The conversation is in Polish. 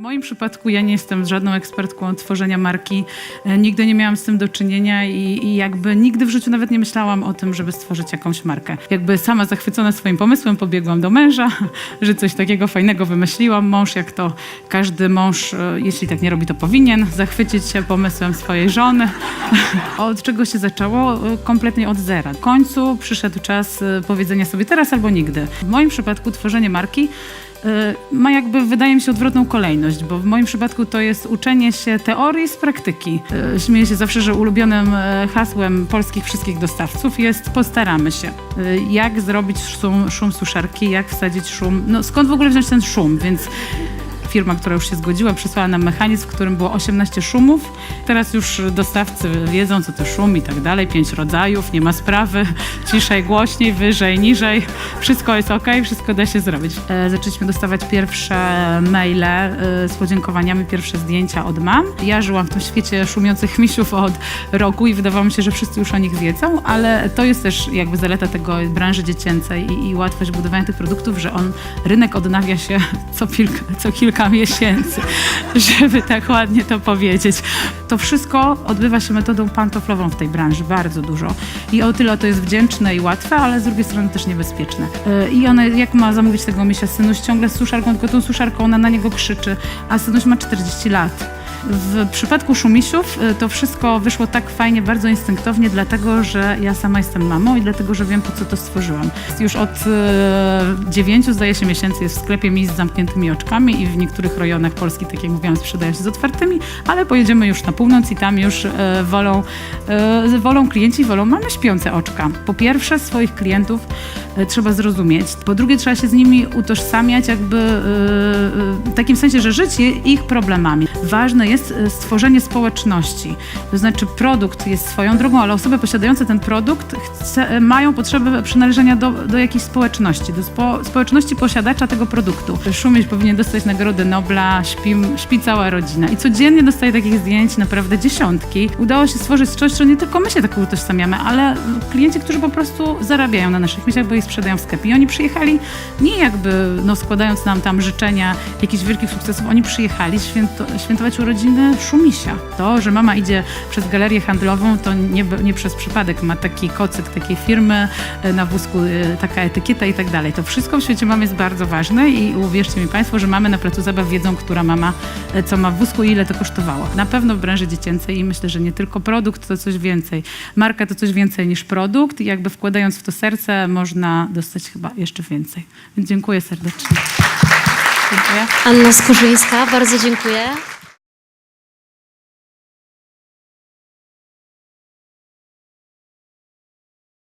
W moim przypadku ja nie jestem żadną ekspertką od tworzenia marki. E, Nigdy nie miałam z tym do czynienia i, i jakby nigdy w życiu nawet nie myślałam o tym, żeby stworzyć jakąś markę. Jakby sama zachwycona swoim pomysłem pobiegłam do męża, że coś takiego fajnego wymyśliłam. Mąż, jak to każdy mąż, e, jeśli tak nie robi, to powinien zachwycić się pomysłem swojej żony. Od czego się zaczęło? E, Kompletnie od zera. W końcu przyszedł czas powiedzenia sobie teraz albo nigdy. W moim przypadku tworzenie marki ma jakby, wydaje mi się, odwrotną kolejność, bo w moim przypadku to jest uczenie się teorii z praktyki. Y, Śmieję się zawsze, że ulubionym y, hasłem polskich wszystkich dostawców jest postaramy się. Jak zrobić szum, szum suszarki, jak wsadzić szum, no skąd w ogóle wziąć ten szum, więc firma, która już się zgodziła, przysłała nam mechanizm, w którym było 18 szumów. Teraz już dostawcy wiedzą, co to szum i tak dalej. Pięć rodzajów, nie ma sprawy. Ciszej, głośniej, wyżej, niżej. Wszystko jest ok, wszystko da się zrobić. E, zaczęliśmy dostawać pierwsze maile e, z podziękowaniami, pierwsze zdjęcia od mam. Ja żyłam w tym świecie szumiących misiów od roku i wydawało mi się, że wszyscy już o nich wiedzą, ale to jest też jakby zaleta tego branży dziecięcej i, i łatwość budowania tych produktów, że on, rynek odnawia się co, kilka, co kilka miesięcy, żeby tak ładnie to powiedzieć. To wszystko odbywa się metodą pantoflową w tej branży, bardzo dużo. I o tyle to jest wdzięczne i łatwe, ale z drugiej strony też niebezpieczne. Yy, I one, jak ma zamówić tego misia synuś ciągle z suszarką, tylko tą suszarką ona na niego krzyczy, a synuś ma 40 lat. W przypadku szumisiów y, to wszystko wyszło tak fajnie, bardzo instynktownie, dlatego że ja sama jestem mamą i dlatego, że wiem, po co to stworzyłam. Już od e, dziewięciu, zdaje się, miesięcy jest w sklepie mis z zamkniętymi oczkami i w niektórych rejonach Polski, tak jak mówiłam, sprzedają się z otwartymi, ale pojedziemy już na północ i tam już e, wolą, wolą klienci, wolą mamy śpiące oczka. Po pierwsze, swoich klientów trzeba zrozumieć, po drugie, trzeba się z nimi utożsamiać, jakby w takim sensie, że żyć ich problemami. Ważne jest e, stworzenie społeczności. To znaczy produkt jest swoją drogą, ale osoby posiadające ten produkt chce, e, mają potrzebę przynależenia do, do jakiejś społeczności, do spo, społeczności posiadacza tego produktu. Szumieć powinien dostać Nagrodę Nobla, śpi, śpi cała rodzina. I codziennie dostaje takich zdjęć naprawdę dziesiątki. Udało się stworzyć coś, że nie tylko my się tak utożsamiamy, ale klienci, którzy po prostu zarabiają na naszych myślach, bo je sprzedają w sklepie. I oni przyjechali nie jakby no, składając nam tam życzenia jakichś wielkich sukcesów, oni przyjechali święto, świętować urodziny Szumisia. To, że mama idzie przez galerię handlową, to nie, nie przez przypadek. Ma taki kocyk takiej firmy, e, na wózku e, taka etykieta i tak dalej. To wszystko w świecie mamy jest bardzo ważne i uwierzcie mi Państwo, że mamy na placu zabaw wiedzą, która mama e, co ma w wózku i ile to kosztowało. Na pewno w branży dziecięcej i myślę, że nie tylko produkt, to coś więcej. Marka to coś więcej niż produkt i jakby wkładając w to serce można dostać chyba jeszcze więcej. Więc dziękuję serdecznie. Dziękuję. Anna Skorzyńska, bardzo dziękuję.